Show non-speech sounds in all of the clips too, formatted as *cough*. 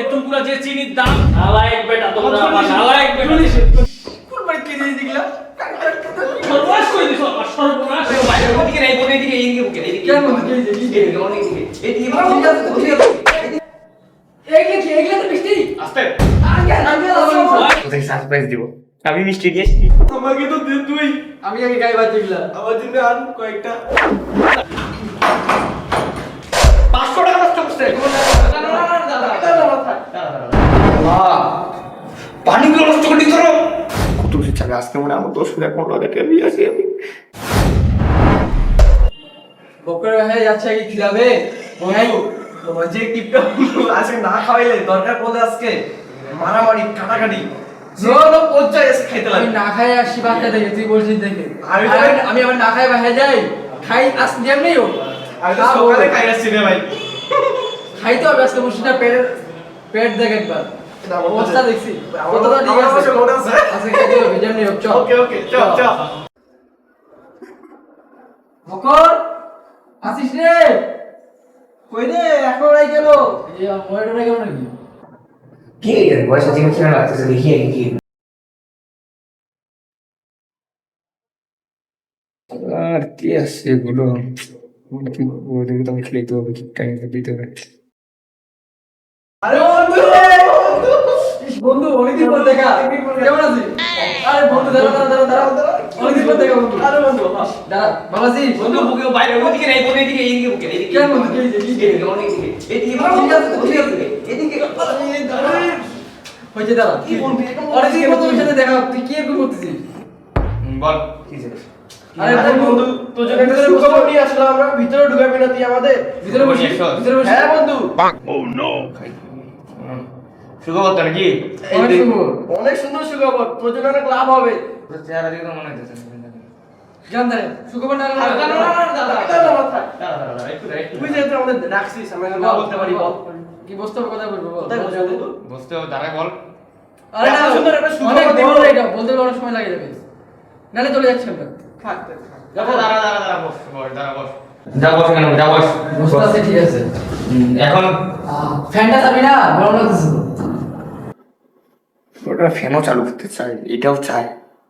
এ যে চিনির দাম নালায়েক বেটা তোমরা আমার নালায়েক বেটা। কোন বাড়ি কে দিয়ে দিলা সর্বনাশ দিছো আমার সর্বনাশ। ওদিকে দিকে এই দিকে এই দিকে কেন দিকে এই দিকে এই দিকে এই দিকে আমি মিষ্টি দিয়েছি আমাকে তো দে তুই। আমি আগে গাইবা দিলা আমার জন্য আন কয়েকটা। 500 টাকা নষ্ট আজকে মনে আমার দশ হাজার পনেরো হাজার টাকা আসি আমি বকর হয়ে যাচ্ছে কি খিলাবে। বন্ধু তোমার যে টিপটা আজকে না খাওয়াইলে দরকার পড়লে আজকে? মারামারি কাটাকাটি। না খাই আসি তুই বলছিস দেখে। আমি আবার না খাই বাসায় যাই। খাই আস যেমনি হোক খাইতে হবে আজকে পেট পেট দেখ একবার। অবস্থা দেখছি। কতটা ঠিক আছে। কাছে লোড আছে। আজকে খাইতে হবে যেমনি চল। ওকে ওকে চল চল। মকর আসিস রে? কই রে? এখন আই গেল। এই মোবাইলটা গেল নাকি? কি রে? বয়স আছে না লাগতেছে দেখি কি। আর কি আছে এগুলো? কি ওদেরকে তো আমি খেলতে হবে ঠিক টাইমে দিতে হবে। আরে বন্ধু! বন্ধু অনেকদিন পর দেখা। কেমন আছিস? আরে বন্ধু দাঁড়া দাঁড়া দাঁড়া দাঁড়া। অনেকদিন পর দেখা বন্ধু। আরে বন্ধু দাঁড়া ভালো আছিস? বন্ধু বুকে বাইরে ওদিকে নাই বোনের দিকে এইদিকে বুকে এইদিকে কেন বন্ধু, কে দিছে, কি দিছে? এইদিকে অনেক দিকে। এইদিকে ঠিক আছে, ঠিক আছে। এইদিকে। হয়েছে দাঁড়া। কি বন্ধু, অনেকদিন পর তোর সাথে দেখা তুই কি এরকম করতেছিস? বল কি আরে বন্ধু তোর জন্য একটা সুখবর নিয়ে আসলাম আমরা ভিতরে ঢুকাবি না তুই আমাদের। ভিতরে বসি বসে ভিতরে বসি হ্যাঁ বন্ধু। সুখবর তো সুখবর কি অনেক সুন্দর সুখবর তোর জন্য অনেক লাভ হবে চেহারা মনে হচ্ছে যাবে এখন ফ্যানটা যাবি না ওটা ফ্যানও চালু করতে চাই এটাও চাই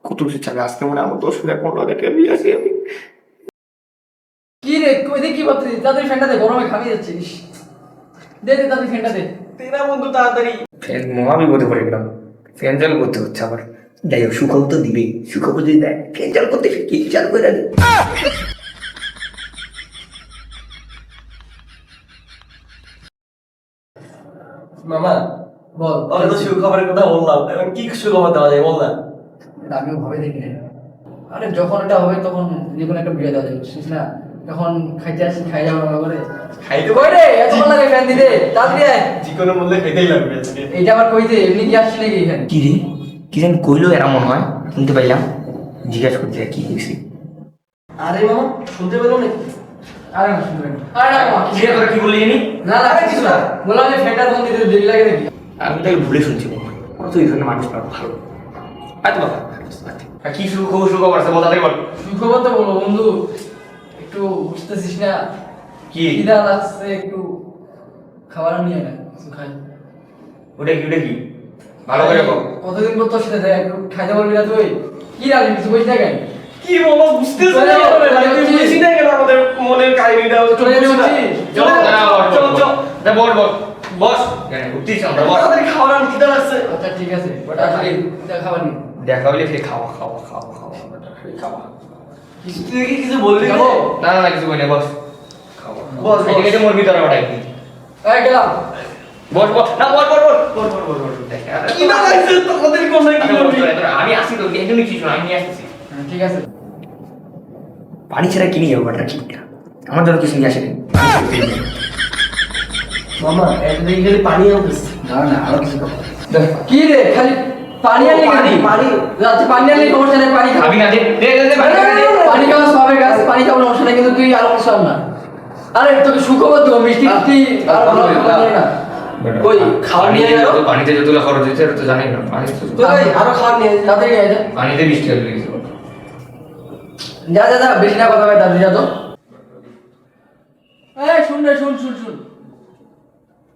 কত বেশি চাবে? আজকে মনে আমার দশ হাজার পনেরো হাজার টাকা দিয়ে আসি আমি। কি রে কই কি ভাবছিস? তাড়াতাড়ি ফ্যানটা দে গরমে ঘামিয়ে যাচ্ছে দে দে তাড়াতাড়ি ফ্যানটা দে। না বন্ধু তাড়াতাড়ি। ফ্যান মহা বিপদে পড়ে গেলাম। ফ্যান চালু করতে হচ্ছে আবার। যাই হোক সুখবর তো দিবে সুখবর যদি দেয় ফ্যান চালু করতে কি চালু করে দেবে মামা বল ওরা তো সুখবরের কথা বললাম এখন কি সুখবর দেওয়া যায় বল না আমিও ভাবে দেখি আরে যখন এটা হবে তখন যে কোনো একটা বিয়ে দেওয়া যাবে বুঝছিস না? তখন খাইতে আসি খাই করে। খাইতে কই রে? এত ভালো লাগে ফ্যান দিতে। তাড়াতাড়ি আয়। যে কোনো মূল্যে খাইতেই লাগবে আজকে। এইটা আবার এমনি কি আসছি নাকি এখানে? কি রে? কি জানি কইলো এরা মনে হয়। শুনতে পাইলাম। জিজ্ঞাসা করতে কি হয়েছে আরে মামা শুনতে পেল নাকি? আরে না শুনবে না। আরে না কি বললি জানি? না না কিছু না। বললাম যে ফ্যানটা তখন দিতে দেরি লাগে নাকি? আমি তাকে ভুলে শুনছি ওরা তো এই ধরনের মানুষ না ভালো। আচ্ছা বাবা। কি শুরু খবর শুরু খবর আছে বল তাড়াতাড়ি বল। সুখবর তো বলো বন্ধু একটু বুঝতেছিস না? কি? খিদা লাগছে একটু খাবার নিয়ে না খাই ওটা কি ওটা কি? ভালো করে বল। কতদিন পর তোর সাথে দেখা, একটু খাইতে পারবি না তুই? কি রাখবি কিছু বলিস না কেন? কি মামা বুঝতেছ না। তুই চলে যাচ্ছি। বুঝি না কেন? আমাদের মনের কাহিনীটা চলে বুঝি না। যাচ্ছি। চলে চল চল। বল বল। বস কেন উঠতিস আমরা বস। তাড়াতাড়ি খাওয়ার আর খিদা লাগছে। আচ্ছা ঠিক আছে ওটা আসলে খাবার নি খাওয়া খাওয়া খাওয়া খাওয়া খাওয়া। তুই কি কিছু বললি না কিছু বলি না বস। খাওয়া বস, বস। এদিকে মোর ভিতরে ওটাই এই গেলাম। বস বস। না কি না লাগছে কোন কি আমি আসি তো কিছু আমি হ্যাঁ, ঠিক আছে। পানি ছাড়া কিনে যাব বাটার চিপটা আমার জন্য কিছু নিয়ে আসেনি মামা একদিন খালি পানি আনতেছে না না আরও কিছু কি রে খালি পানি আনলি পানি, পানি। পানি আনলি সমস্যা নেই পানি খাবি খাবি না দে দে দে, দে পানি। খাবি, দে। পানি খাওয়া সবাই গাছ পানি খাওয়ার সমস্যা নেই কিন্তু তুই আরও কিছু না। আরে তোকে সুখবর দেবো মিষ্টি মিষ্টি আর ভালো না। কই খাওয়ার নিয়ে পানিতে যত- খরচ হয়েছে তো জানি না পানি তো- তো আরও খাওয়ার নিয়ে তাড়াতাড়ি আয় যা। পানিতে হয়ে গেছে যা যা যা বেশি না কথা ভাই তাড়াতাড়ি যা তো। এই শুন রে শুন শুন শুন।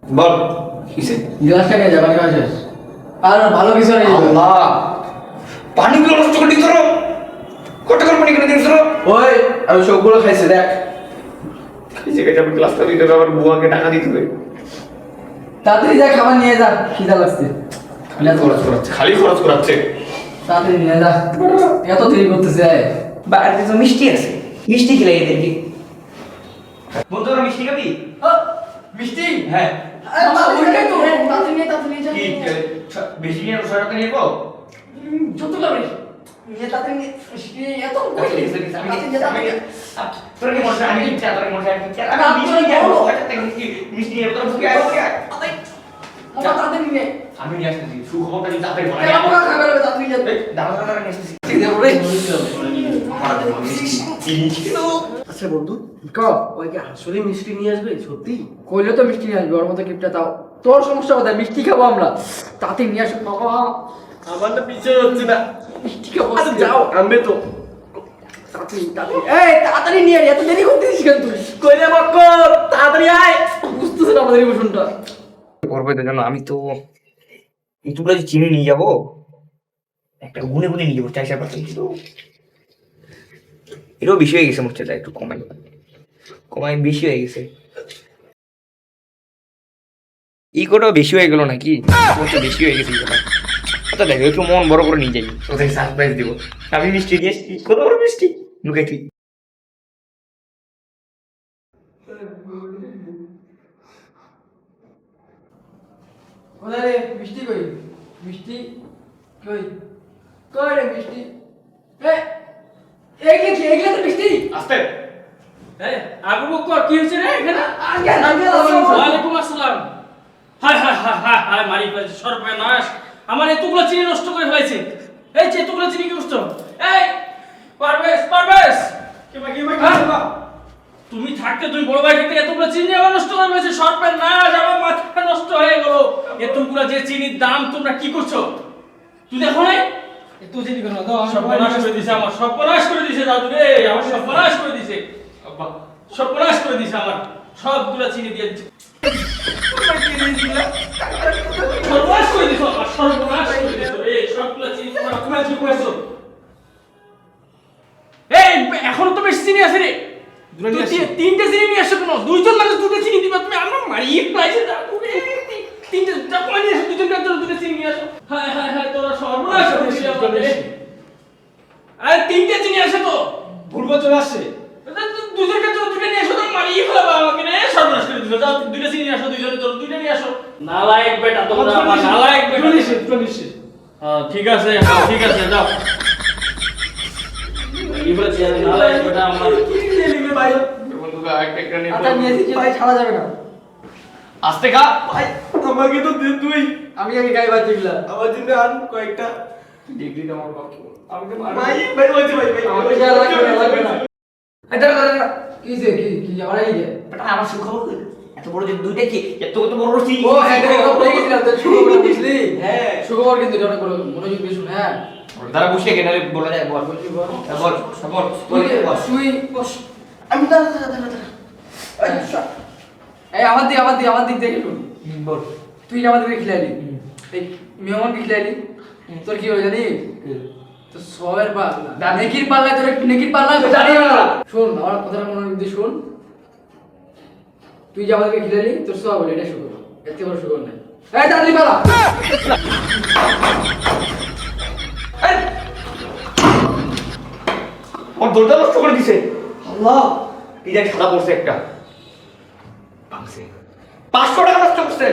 বল। কিসে? গ্লাসটা নিয়ে যা পানি শেষ। আর ভালো কিছু নেই। আল্লাহ। পানিগুলো নষ্ট করে দিতে কত করে পানি করে দিতে ওই আমি সবগুলো খাইছি দেখ। যে গেছে আমি ক্লাসটা দিতে আবার বুয়াকে টাকা দিতে হবে তাড়াতাড়ি যা খাবার নিয়ে যা খিদা লাগছে। খালি খরচ করাচ্ছে। খালি খরচ করাচ্ছে। তাড়াতাড়ি নিয়ে যা। এত দেরি করতেছে বাড়িতে তো মিষ্টি আছে। মিষ্টি খেলে এদেরকে। বন্ধুরা মিষ্টি খাবি? মিষ্টি? হ্যাঁ। ওইটাই তো। তাড়াতাড়ি নিয়ে তাড়াতাড়ি যা কি বেশি নিয়ে ছয় টাকা নিয়ে যাব? যত যাবে নিয়ে তাড়াতাড়ি নিয়ে এত কই আমি নিয়ে তোর কি মনে আমি ইচ্ছা তোর মনে আমি ইচ্ছা আমি মিষ্টি নিয়ে বলো। আসব থেকে মিষ্টি মিষ্টি নিয়ে তোর বুকে আসব বাবা, তাড়াতাড়ি নিয়ে। আমি নিয়ে আসতেছি সুখবরটা দিতে হবে এ, বাবা, খাবে তাড়াতাড়ি নিয়ে দাঁড়া দাঁড়া নিয়ে আসতেছি। আছে, ওরে। *laughs* আচ্ছা বন্ধু ক, ওই কি আসলে মিষ্টি নিয়ে আসবে? সত্যি? কইলে তো মিষ্টি নিয়ে আসবে ওর মতো গিফটটা তাও। তোর সমস্যা কোথায়? মিষ্টি খাব আমরা। তাড়াতাড়ি নিয়ে আসো বাবা। আমার না পিছিয়ে হচ্ছে না। মিষ্টি খাব আচ্ছা যাও আনবে তো। তাড়াতাড়ি এই নিয়ে আয়, এত দেরি করতেছিস কেন তুই? কইলে মক্কর তাড়াতাড়ি আয়। বুঝতেছ না আমাদের ইমোশনটা করবে তো জানো আমি তো ইউটিউবটা যে চিনি নিয়ে যাব একটা গুনে গুনে নিয়ে যাব পার্সেন্ট কিন্তু এটাও বেশি হয়ে গেছে মোটটা একটু কমাই। কমাই বেশি হয়ে গেছে। ইকোটাও বেশি হয়ে গেল নাকি? বেশি হয়ে গেছে ইকোটা। আচ্ছা দেখো একটু মন বড় করে নিয়ে যাই ওদের সারপ্রাইজ দিব। আমি মিষ্টি এসছি। কত বড় মিষ্টি? লুকাই তুই। কোথায় মিষ্টি কই? মিষ্টি কই? কই রে মিষ্টি? এ! এগুলো কি এগুলো তো মিষ্টি আস্তে। এই, আবু বকর কি হয়েছে রে এখানে? আসসালামু ওয়ালাইকুম আসসালাম। হায় হায় হায় হায় হায় মারি ফেলেছে সর্বনাশ। আমার এতগুলো চিনি নষ্ট করে ফেলেছে এই যে এতগুলো চিনি কি এই হ্যাঁ? তুমি থাকতে তুমি বড় ভাই থেকে এতগুলো চিনি আবার নষ্ট করে ফেলেছে। সর্বের নাশ আমার মাথা নষ্ট হয়ে গেল। এতগুলো যে চিনির দাম তোমরা কি করছ? তুই দেখো নাই? এত চিনি কেন দাও সর্বনাশ করে দিছে আমার সর্বনাশ করে দিছে দাদু রে আমার সর্বনাশ করে দিছে। আব্বা সর্বনাশ করে দিছে আমার সবগুলা চিনি দিয়ে দিছে। সর্বনাশ করে দিছো আমার সর্বনাশ করে দিছো রে সবগুলা চিনি তোমরা কোথায় কি করেছ? এই এখনও তো বেশি চিনি আছে রে। তিনটে চিনি নিয়ে আসছো কেন দুইজন মানুষ দুটো চিনি দিবা তুমি আমার মারিয়ে প্রাইসে দাদু। রে তিনটে যা নিয়ে একজন দুটো চিনি নিয়ে আসো। হায় হায় হায় তোরা সর্বনাশ করে আমাদের। আরে তিনটে চিনি আসে তো। ভুল বছর আসছে। দুজনের কাছে দুটো নিয়ে আসো তো মারিয়ে ফেলাবো আমাকে রে সর্বনাশ করে দিছো যাও দুটো চিনি আসো দুজনে তোর দুটো নিয়ে আসো। নালায়েক বেটা তোমরা আমার নালায়েক বেটা। হ্যাঁ, ঠিক আছে হ্যাঁ, ঠিক আছে যাও। কি বলছি আমি নালায়েক বেটা আমার আটা নিয়ে এসেছি ভাই ছাড়া যাবে না। আস্তে খা। ভাই আমাকে তো দে তুই। আমি আগে বাদ দিলা আমার জন্য আন কয়েকটা। ডিগ্রি আমার বাকি আমাকে ভাই ভাই বলছি ভাই ভাই আমাকে যা লাগবে না লাগবে না। এই দাঁড়া দাঁড়া দাঁড়া। কি যে কি কি আমার এই যে। বেটা আমার সুখবর কই? এত বড় যে দুইটা কি? এত কত বড় বড় চিনি। ও হ্যাঁ এটা তো ভুলে গেছিলাম তো সুখবর বুঝলি হ্যাঁ। সুখবর কিন্তু এটা অনেক বড় মনোযোগ দিয়ে শুন হ্যাঁ। দাঁড়া বসে গেলে বলা যায় বল। বলছি বল। হ্যাঁ, বল বল তুই বল। তুই বস। আমি দাঁড়া দাঁড়া দাঁড়া আচ্ছা এই আমার দিক আমার দিক আমার দিক দেখে শুন। বল তুই আমাদেরকে খিলালি এই মেহমানকে খিলালি তোর কি হলো জানি তো সবের পাল্লা। নেকির পাল্লা তোর একটু নেকির পাল্লা শোন আমার কথাটা মনে দিয়ে শোন। তুই যে আমাদেরকে খিলালি তোর সব হলো এটা শুকর থেকে বড় শুকর নাই। এই দাঁড়ি পালা। আমার দরজা নষ্ট করে দিছে। আল্লাহ সাদা পড়ছে একটা। পাঁচশো টাকা নষ্ট করছে।